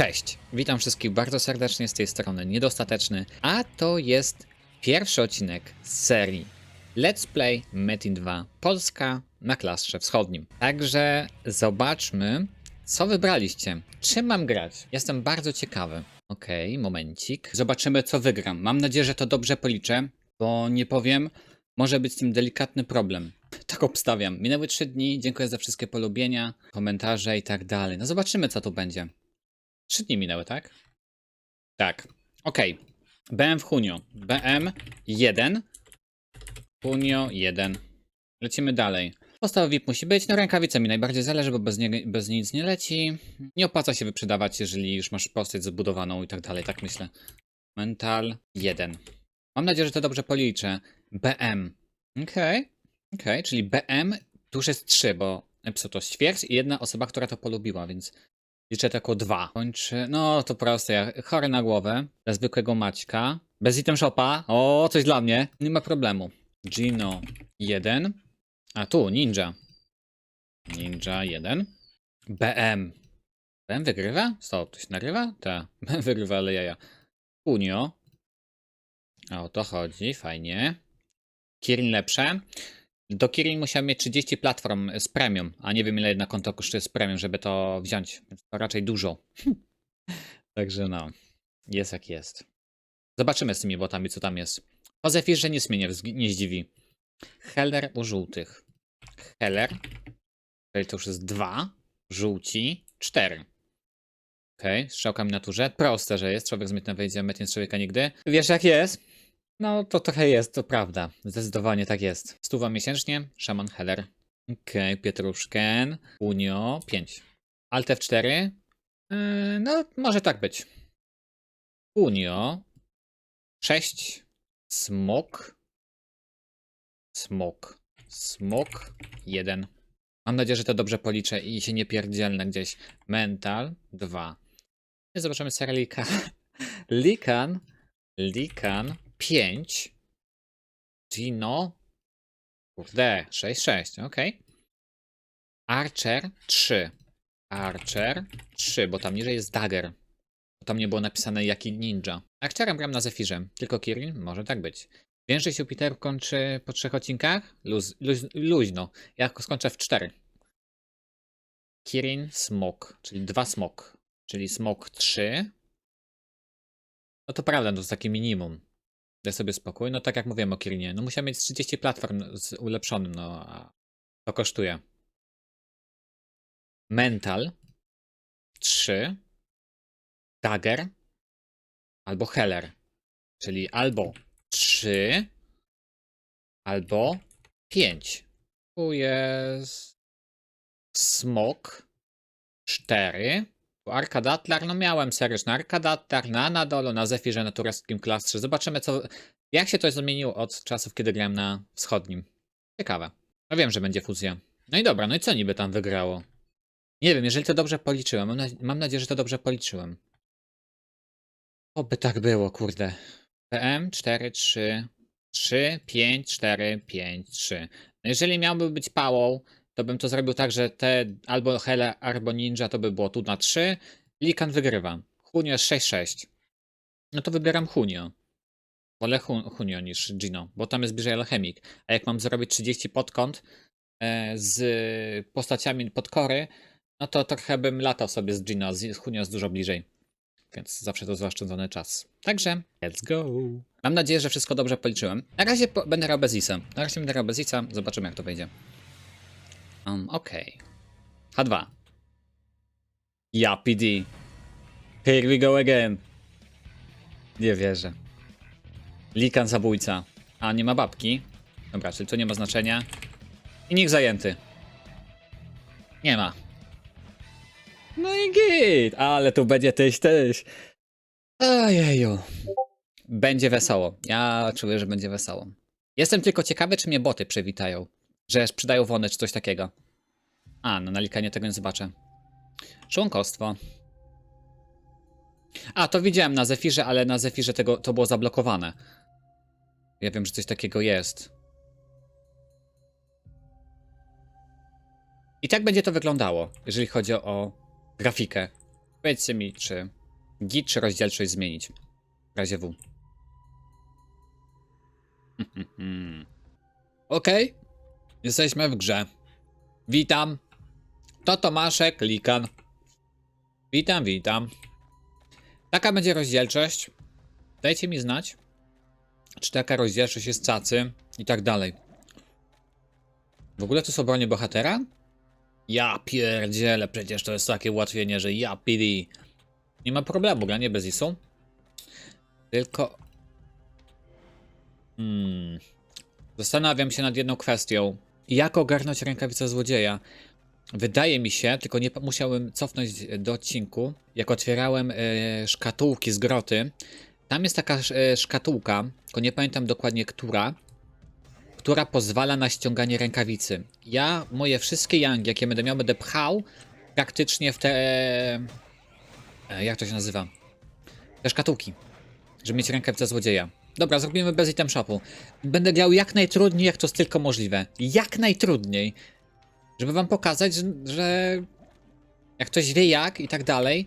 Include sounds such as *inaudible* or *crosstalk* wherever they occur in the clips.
Cześć, witam wszystkich bardzo serdecznie z tej strony Niedostateczny, a to jest pierwszy odcinek z serii Let's Play Metin 2 Polska na klastrze wschodnim. Także zobaczmy, co wybraliście. Czym mam grać? Jestem bardzo ciekawy. Okej, momencik. Zobaczymy, co wygram. Mam nadzieję, że to dobrze policzę, bo nie powiem, może być z tym delikatny problem. Tak obstawiam. Minęły 3 dni, dziękuję za wszystkie polubienia, komentarze i tak dalej. No zobaczymy, co tu będzie. Trzy dni minęły, tak? Tak. Okej. BM w Hunio. BM 1. Hunio 1. Lecimy dalej. Podstawa VIP musi być. No rękawice mi najbardziej zależy, bo bez, nie, bez nic nie leci. Nie opłaca się wyprzedawać, jeżeli już masz postać zbudowaną i tak dalej, tak myślę. Mental 1. Mam nadzieję, że to dobrze policzę. BM. Okej. Okej, czyli BM tu już jest 3, bo napisał to ćwierć i jedna osoba, która to polubiła, więc Liczę to jako dwa. Kończy. No to proste. Ja chory na głowę. Dla zwykłego Maćka. Bez item shopa. O, coś dla mnie. Nie ma problemu. Gino 1. A tu Ninja. Ninja 1. BM. BM wygrywa? Stop, to się narywa? Tak. *laughs* BM wygrywa, ale jaja. Unio. O to chodzi, fajnie. Kirin lepsze. Do Kirin musiał mieć 30 platform z premium, a nie wiem ile jedna konto kosztuje z premium, żeby to wziąć. Więc to raczej dużo. *laughs* Także no, jest jak jest. Zobaczymy z tymi botami, co tam jest. Nic mnie nie, wzg- nie zdziwi. Heller u żółtych. Heller. Czyli to już jest dwa. Żółci. Cztery. Okej, okay, strzałka mi naturze. Proste, że jest. Człowiek z mytna wejdzie, z człowieka nigdy. Wiesz jak jest? No, to trochę jest, to prawda. Zdecydowanie tak jest. Stuwa miesięcznie, Szaman Heller. Okej, okay, Pietruszken, Unio, 5. Alt F4. Yy, no, może tak być. Unio, 6. Smok. Smok. Smok, 1. Mam nadzieję, że to dobrze policzę i się nie pierdzielnę gdzieś. Mental, 2. I zobaczymy Serlika. *laughs* Likan. Likan, 5. Gino. Kurde, 6, 6, ok. Archer 3. Archer 3, bo tam niżej jest Dagger. Bo tam nie było napisane jaki ninja. Archerem gram na Zefirze, tylko Kirin może tak być. Że się Peter kończy po trzech odcinkach? Luz, luz, luźno. Ja skończę w 4. Kirin Smok, czyli dwa Smok. Czyli Smok 3. No to prawda, to jest takie minimum. Daj sobie spokój. No tak jak mówiłem o Kirinie, no musiał mieć 30 platform z ulepszonym, no a to kosztuje. Mental 3 Dagger albo Heller. Czyli albo 3 albo 5. Tu jest Smok 4 Arkadatlar, no miałem seryczny Arkadatlar na Nadolu, na Zefirze, na tureckim klastrze. Zobaczymy, co, jak się to zmieniło od czasów, kiedy grałem na wschodnim. Ciekawe. No wiem, że będzie fuzja. No i dobra, no i co niby tam wygrało? Nie wiem, jeżeli to dobrze policzyłem. Mam, na, mam nadzieję, że to dobrze policzyłem. Oby tak było, kurde. PM 4, 3, 3, 5, 4, 5, 3. No jeżeli miałby być pałą, to bym to zrobił tak, że te albo Hele, albo Ninja to by było tu na 3. Likan wygrywa. Hunio jest 6-6. No to wybieram Hunio. Wolę Hun Hunio niż Gino, bo tam jest bliżej alchemik. A jak mam zrobić 30 podkąt e, z postaciami podkory, no to trochę bym latał sobie z Gino, z Hunio jest dużo bliżej. Więc zawsze to zaoszczędzony czas. Także, let's go. Mam nadzieję, że wszystko dobrze policzyłem. Na razie po- będę Isa. Na razie będę Isa, zobaczymy jak to wyjdzie. Um, okej. H2. Ja. Here we go again. Nie wierzę. Likan zabójca. A, nie ma babki. Dobra, czyli to nie ma znaczenia. I nikt zajęty. Nie ma. No i git. Ale tu będzie tyś, tyś. Ojeju. Będzie wesoło. Ja czuję, że będzie wesoło. Jestem tylko ciekawy, czy mnie boty przywitają. Że sprzedają wonę czy coś takiego. A, no na likanie tego nie zobaczę. Członkostwo. A, to widziałem na Zefirze, ale na Zefirze tego, to było zablokowane. Ja wiem, że coś takiego jest. I tak będzie to wyglądało, jeżeli chodzi o grafikę. Powiedzcie mi, czy git, czy rozdzielczość zmienić. W razie W. *laughs* Okej. Jesteśmy w grze. Witam. To Tomaszek Likan. Witam, witam. Taka będzie rozdzielczość. Dajcie mi znać, czy taka rozdzielczość jest cacy i tak dalej. W ogóle to są bronie bohatera? Ja pierdzielę, przecież to jest takie ułatwienie, że ja PD. Nie ma problemu, granie bez ISU. Tylko... Hmm... Zastanawiam się nad jedną kwestią. Jak ogarnąć rękawicę złodzieja? Wydaje mi się, tylko nie musiałem cofnąć do odcinku, jak otwierałem e, szkatułki z groty. Tam jest taka e, szkatułka, tylko nie pamiętam dokładnie która, która pozwala na ściąganie rękawicy. Ja moje wszystkie yangi, jakie będę miał, będę pchał praktycznie w te... E, jak to się nazywa? Te szkatułki, żeby mieć rękawicę złodzieja. Dobra, zrobimy bez item shopu. Będę grał jak najtrudniej, jak to jest tylko możliwe. Jak najtrudniej. Żeby wam pokazać, że, jak ktoś wie jak i tak dalej,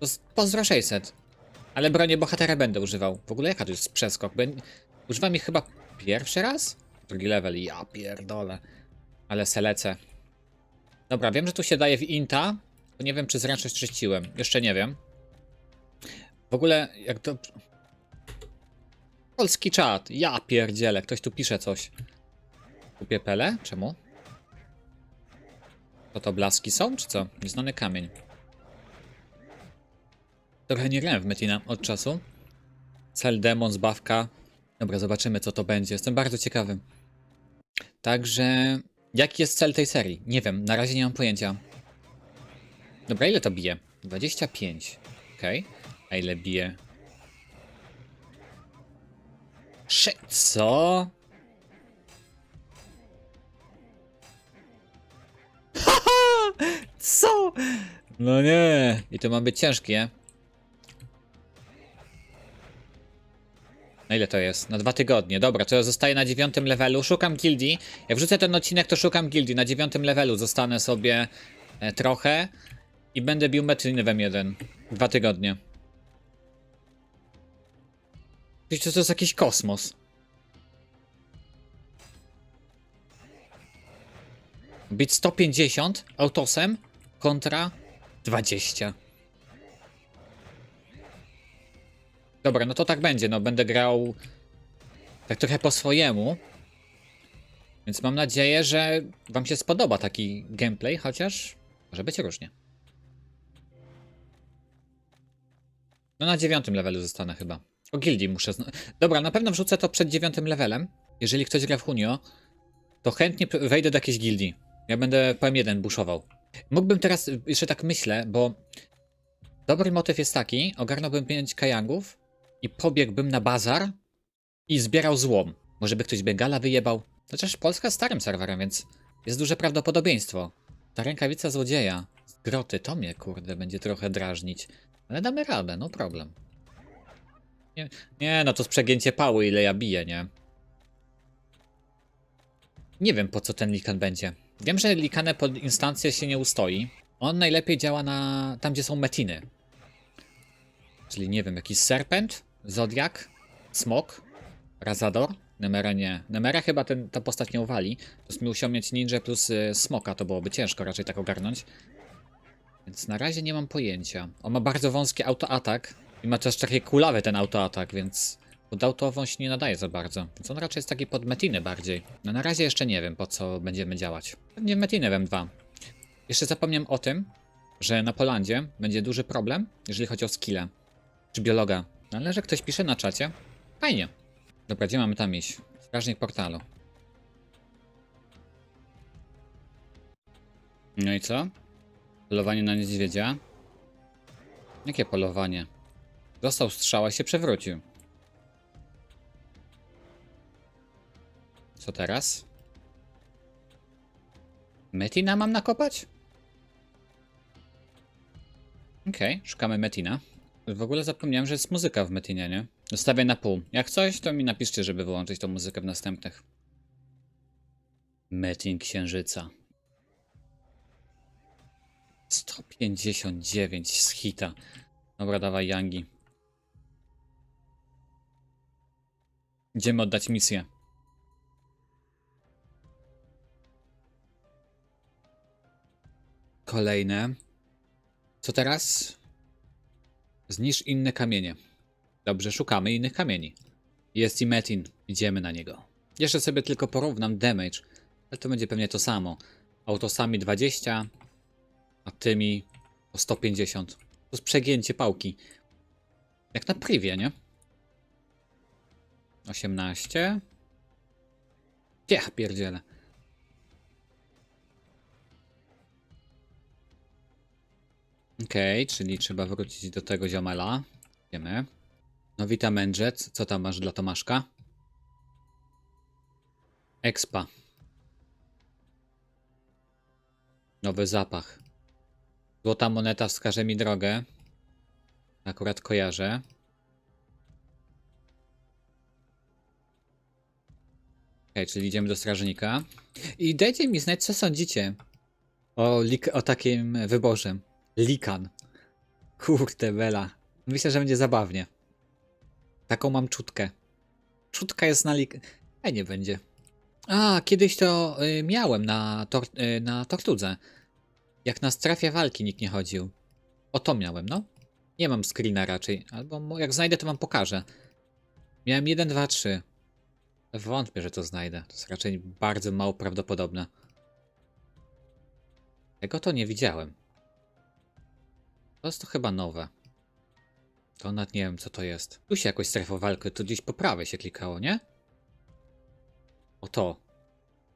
to pozdro 600. Ale bronię bohatera będę używał. W ogóle jaka to jest przeskok? Bę... Używam ich chyba pierwszy raz? Drugi level, ja pierdolę. Ale selecę. Dobra, wiem, że tu się daje w inta. To nie wiem, czy zręczność czyściłem. Jeszcze nie wiem. W ogóle, jak to... Polski czat. Ja pierdzielę, ktoś tu pisze coś. Kupię pele? Czemu? To to blaski są, czy co? Nieznany kamień. Trochę nie grałem w Metina od czasu. Cel demon, zbawka. Dobra, zobaczymy co to będzie. Jestem bardzo ciekawy. Także... Jaki jest cel tej serii? Nie wiem, na razie nie mam pojęcia. Dobra, ile to bije? 25. Okej. A ile bije? Sze... Co? *laughs* Co? No nie. I to ma być ciężkie. Na ile to jest? Na dwa tygodnie. Dobra, to ja zostaję na dziewiątym levelu. Szukam gildii. Jak wrzucę ten odcinek, to szukam gildii. Na dziewiątym levelu zostanę sobie e, trochę i będę bił metry w 1 Dwa tygodnie. Przecież to jest jakiś kosmos. Bić 150 autosem kontra 20. Dobra, no to tak będzie, no będę grał tak trochę po swojemu. Więc mam nadzieję, że wam się spodoba taki gameplay, chociaż może być różnie. No na dziewiątym levelu zostanę chyba. O gildii muszę... zna- Dobra, na pewno wrzucę to przed dziewiątym levelem. Jeżeli ktoś gra w Hunio, to chętnie wejdę do jakiejś gildii. Ja będę PM1 buszował. Mógłbym teraz, jeszcze tak myślę, bo dobry motyw jest taki, ogarnąłbym 5 kajangów i pobiegłbym na bazar i zbierał złom. Może by ktoś Bengala wyjebał. Chociaż Polska starym serwerem, więc jest duże prawdopodobieństwo. Ta rękawica złodzieja z groty, to mnie kurde będzie trochę drażnić. Ale damy radę, no problem. Nie, nie no to z przegięcie pały ile ja biję, nie? Nie wiem po co ten likan będzie. Wiem, że likane pod instancję się nie ustoi. On najlepiej działa na tam, gdzie są metiny. Czyli nie wiem, jakiś serpent, zodiak, smok, razador. Nemera nie. Nemera chyba ten, ta postać nie uwali. To jest musiał mieć ninja plus y, smoka, to byłoby ciężko raczej tak ogarnąć. Więc na razie nie mam pojęcia. On ma bardzo wąski autoatak i ma też taki kulawy ten autoatak, więc pod autową się nie nadaje za bardzo. Więc on raczej jest taki pod metiny bardziej. No na razie jeszcze nie wiem po co będziemy działać. Pewnie w metiny w M2. Jeszcze zapomniałem o tym, że na Polandzie będzie duży problem, jeżeli chodzi o skille. Czy biologa. No ale że ktoś pisze na czacie. Fajnie. Dobra, gdzie mamy tam iść? Strażnik portalu. No i co? Polowanie na niedźwiedzia? Jakie polowanie? Dostał strzała i się przewrócił. Co teraz? Metina mam nakopać? Okej, szukamy Metina. W ogóle zapomniałem, że jest muzyka w Metinie, nie? Zostawię na pół. Jak coś, to mi napiszcie, żeby wyłączyć tą muzykę w następnych. Metin Księżyca. 159 z hita. Dobra, dawaj Yangi. Idziemy oddać misję. Kolejne. Co teraz? Zniszcz inne kamienie. Dobrze, szukamy innych kamieni. Jest i Metin. Idziemy na niego. Jeszcze sobie tylko porównam damage, ale to będzie pewnie to samo. Autosami 20, a tymi o 150. To jest przegięcie pałki. Jak na privie, nie? 18. Ja pierdzielę. Okej, czyli trzeba wrócić do tego ziomela. Wiemy. No witam Mędrzec. Co tam masz dla Tomaszka? Expa. Nowy zapach. Złota moneta wskaże mi drogę. Akurat kojarzę. Okej, czyli idziemy do strażnika. I dajcie mi znać, co sądzicie o, lik- o takim wyborze. Likan. Kurde bela. Myślę, że będzie zabawnie. Taką mam czutkę. Czutka jest na lik... A nie będzie. A, kiedyś to y, miałem na, tor y, na tortudze. Jak na strefie walki nikt nie chodził. O to miałem, no. Nie mam screena raczej. Albo jak znajdę, to wam pokażę. Miałem 1, 2, 3. Wątpię, że to znajdę. To jest raczej bardzo mało prawdopodobne. Tego to nie widziałem. To jest to chyba nowe. To nawet nie wiem, co to jest. Tu się jakoś strefa walki, tu gdzieś po prawej się klikało, nie? O to.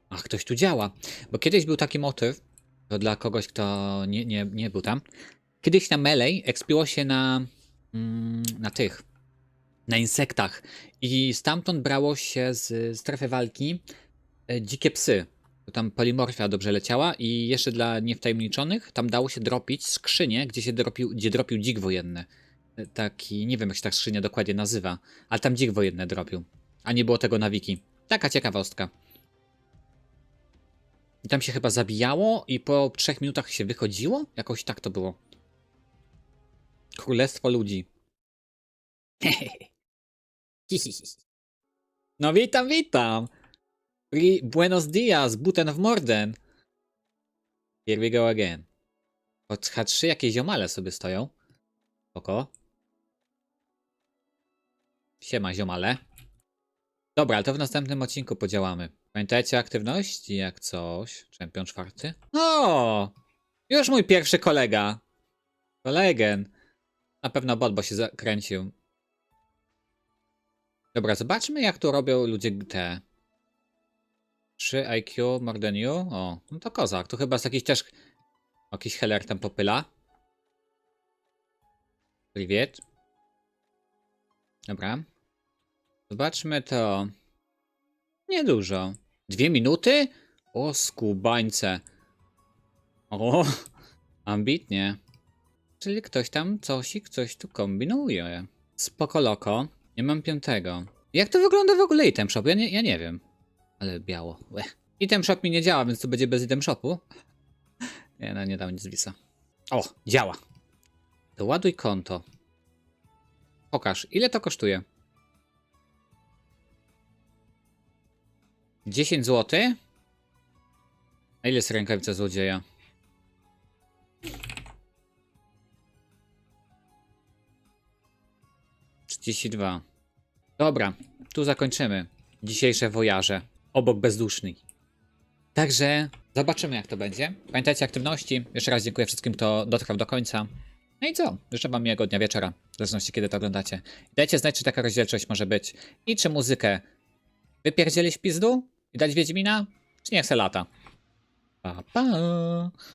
Ach, ktoś tu działa. Bo kiedyś był taki motyw, to dla kogoś, kto nie, nie, nie był tam. Kiedyś na Melee expiło się na, mm, na tych, na insektach. I stamtąd brało się z strefy walki e, dzikie psy. Tam polimorfia dobrze leciała i jeszcze dla niewtajemniczonych tam dało się dropić skrzynię, gdzie się dropił, gdzie dropił dzik wojenny. E, Taki, nie wiem jak się ta skrzynia dokładnie nazywa, ale tam dzik wojenny dropił. A nie było tego na wiki. Taka ciekawostka. I tam się chyba zabijało i po trzech minutach się wychodziło? Jakoś tak to było. Królestwo ludzi. *laughs* *laughs* No witam, witam. Pri- Buenos dias, buten w morden. Here we go again. Od H3 jakieś ziomale sobie stoją. Oko. Siema ziomale. Dobra, ale to w następnym odcinku podziałamy. Pamiętajcie aktywności jak coś. Czempion czwarty. O! Już mój pierwszy kolega. Kolegen. Na pewno bot, bo się zakręcił. Dobra, zobaczmy jak tu robią ludzie te 3 IQ more than you. O, no to kozak. Tu chyba jest jakiś też jakiś heller tam popyla. Privet. Dobra. Zobaczmy to. Niedużo. Dwie minuty? O, skubańce. O, *laughs* ambitnie. Czyli ktoś tam coś tu kombinuje. Spoko loko. Nie mam piątego. Jak to wygląda w ogóle item shop? Ja nie, ja nie wiem. Ale biało. Łe. Item shop mi nie działa, więc to będzie bez item shopu. *laughs* Nie, no nie dam nic wisa. O, działa. Doładuj konto. Pokaż, ile to kosztuje? 10 zł? A ile jest rękawica złodzieja? Trzydzieści dwa. Dobra, tu zakończymy dzisiejsze wojaże obok bezdusznej. Także zobaczymy jak to będzie. Pamiętajcie aktywności. Jeszcze raz dziękuję wszystkim, kto dotrwał do końca. No i co? Życzę wam miłego dnia wieczora, w zależności kiedy to oglądacie. Dajcie znać, czy taka rozdzielczość może być i czy muzykę wypierdzielić pizdu i dać Wiedźmina, czy niech se lata. Pa, pa.